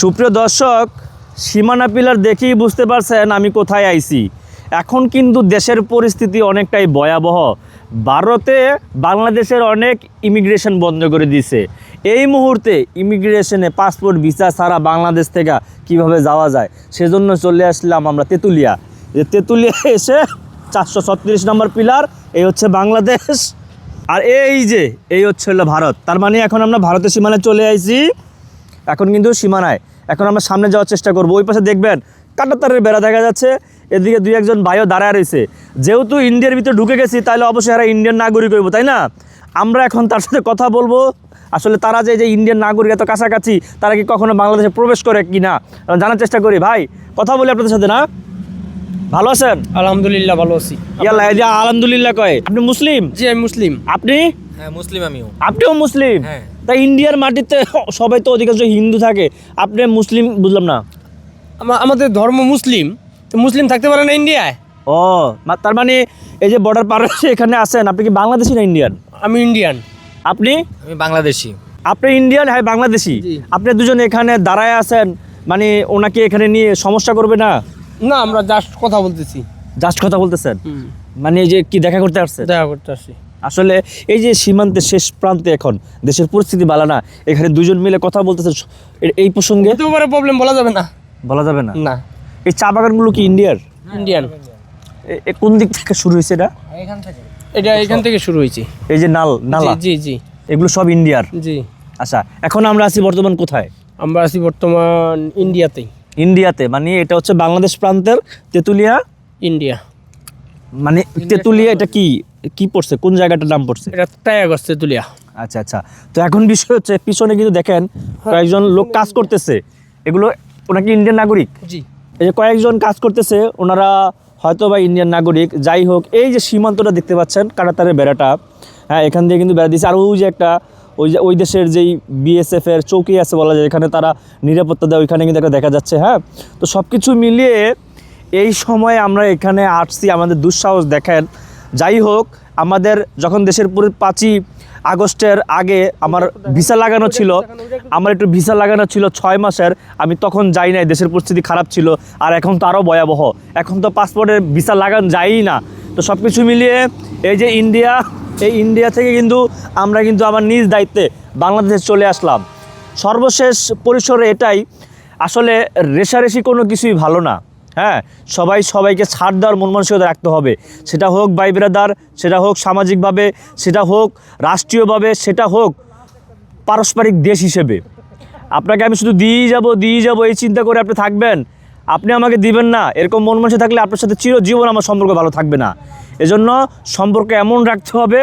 সুপ্রিয় দর্শক, সীমানা পিলার দেখেই বুঝতে পারছেন আমি কোথায় আইছি। এখন কিন্তু দেশের পরিস্থিতি অনেকটাই ভয়াবহ। ভারতে বাংলাদেশের অনেক ইমিগ্রেশন বন্ধ করে দিয়েছে এই মুহূর্তে ইমিগ্রেশনে পাসপোর্ট, ভিসা ছাড়া বাংলাদেশ থেকে কীভাবে যাওয়া যায়? সেজন্য চলে আসলাম আমরা তেঁতুলিয়া। যে তেঁতুলিয়া এসে চারশো ছত্রিশ নম্বর পিলার, এই হচ্ছে বাংলাদেশ। আর এই যে, এই হচ্ছে হলো ভারত। তার মানে এখন আমরা ভারতের সীমানায় চলে আইছি। এখন কিন্তু সীমানায়। এখন আমরা সামনে যাওয়ার চেষ্টা করব। ওই পাশে দেখবেন কাটাতারের বেড়া দেখা যাচ্ছে। এদিকে দুই একজন ভাইও দাঁড়ায় রয়েছে। যেহেতু ইন্ডিয়ার ভিতরে ঢুকে গেছি, তাহলে অবশ্যই এরা ইন্ডিয়ান নাগরিক হইব, তাই না? আমরা এখন তার সাথে কথা বলব। আসলে তারা যে যে ইন্ডিয়ান নাগরিক এত কাছাকাছি, তারা কি কখনো বাংলাদেশে প্রবেশ করে কি না জানার চেষ্টা করি। ভাই, কথা বলি আপনাদের সাথে, না? ভালো আছেন? আলহামদুলিল্লাহ ভালো আছি। ইয়াল্লা এই যে আলহামদুলিল্লাহ কয় আপনি মুসলিম? জি আমি মুসলিম। আপনি? হ্যাঁ মুসলিম আমিও। আপনিও মুসলিম? হ্যাঁ। তাই ইন্ডিয়ার মাটিতে সবাই তো অধিকাংশ হিন্দু থাকে। আপনি মুসলিম বুঝলাম না। আমাদের ধর্ম মুসলিম। তো মুসলিম থাকতে পারে না ইন্ডিয়ায়? ও মা- তার মানে এই যে বর্ডার পার এখানে আছেন আপনি কি বাংলাদেশি না ইন্ডিয়ান? আমি ইন্ডিয়ান। আপনি? আমি বাংলাদেশি। আপনি ইন্ডিয়ান হ্যাঁ বাংলাদেশি। আপনি দুজন এখানে দাঁড়ায় আছেন মানে ওনাকে এখানে নিয়ে সমস্যা করবে না? না আমরা জাস্ট কথা বলতেছি। জাস্ট কথা বলতেছেন? মানে এই যে কি দেখা করতে আসছে? দেখা করতে আসছি। আসলে এই যে সীমান্তের শেষ প্রান্তে এখন দেশের পরিস্থিতি ভালো না এখানে দুজন মিলে কথা বলতেছে এই প্রসঙ্গে? হতে পারে প্রবলেম বলা যাবে না। বলা যাবে না? না। এই চা বাগানগুলো কি ইন্ডিয়ার ইন্ডিয়ান কোন দিক থেকে শুরু হয়েছে এটা? এখান থেকে। এটা এখান থেকে শুরু হয়েছে। এই যে নাল নালা? জি জি। এগুলো সব ইন্ডিয়ার জি। আচ্ছা এখন আমরা আছি বর্তমান কোথায়? আমরা আছি বর্তমান ইন্ডিয়াতেই ইন্ডিয়াতে মানে এটা হচ্ছে বাংলাদেশ প্রান্তের তেঁতুলিয়া? ইন্ডিয়া। মানে তেঁতুলিয়া এটা কি কি পড়ছে? কোন জায়গাটার নাম পড়ছে? এটা তাই আগস্টে আচ্ছা আচ্ছা। তো এখন বিষয় হচ্ছে পিছনে কিন্তু দেখেন কয়েকজন লোক কাজ করতেছে। এগুলো ওরা কি ইন্ডিয়ান নাগরিক? জি। এই যে কয়েকজন কাজ করতেছে ওনারা হয়তো বা ইন্ডিয়ান নাগরিক। যাই হোক এই যে সীমান্তটা দেখতে পাচ্ছেন কাটাতারের বেড়াটা। হ্যাঁ এখান দিয়ে কিন্তু বেড়া দিয়েছে আর ওই যে একটা ওই যে ওই দেশের যেই বিএসএফের চৌকি আছে বলা যায় এখানে তারা নিরাপত্তা দেয়, ওইখানে কিন্তু দেখা যাচ্ছে হ্যাঁ? তো সব কিছু মিলিয়ে এই সময় আমরা এখানে আসছি, আমাদের দুঃসাহস দেখেন। যাই হোক, আমাদের যখন দেশের পুরো পাঁচই আগস্টের আগে আমার ভিসা লাগানো ছিল, আমার একটু ভিসা লাগানো ছিল ছয় মাসের, আমি তখন যাই নাই, দেশের পরিস্থিতি খারাপ ছিল, আর এখন তো আরও ভয়াবহ। এখন তো পাসপোর্টের ভিসা লাগানো যায়ই না। তো সব কিছু মিলিয়ে এই যে ইন্ডিয়া এই ইন্ডিয়া থেকে কিন্তু আমরা কিন্তু আমার নিজ দায়িত্বে বাংলাদেশে চলে আসলাম। সর্বশেষ পরিসরে এটাই, আসলে রেশারেশি কোনো কিছুই ভালো না। হ্যাঁ সবাই সবাইকে ছাড় দেওয়ার মন মানসিকতা রাখতে হবে। সেটা হোক ভাই ব্রাদার সেটা হোক সামাজিকভাবে, সেটা হোক রাষ্ট্রীয়ভাবে, সেটা হোক পারস্পরিক দেশ হিসেবে। আপনাকে আমি শুধু দিয়েই যাব দিয়েই যাব, এই চিন্তা করে আপনি থাকবেন। আপনি আমাকে দিবেন না, এরকম মন মানুষে থাকলে আপনার সাথে চিরজীবন আমার সম্পর্ক ভালো থাকবে না। এজন্য সম্পর্ক এমন রাখতে হবে,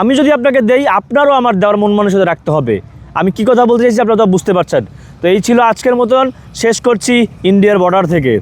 আমি যদি আপনাকে দেই, আপনারও আমার দেওয়ার মন মানুষের রাখতে হবে। আমি কি কথা বলতে চাইছি আপনারা তো বুঝতে পারছেন। তো এই ছিল আজকের মতন, শেষ করছি ইন্ডিয়ার বর্ডার থেকে।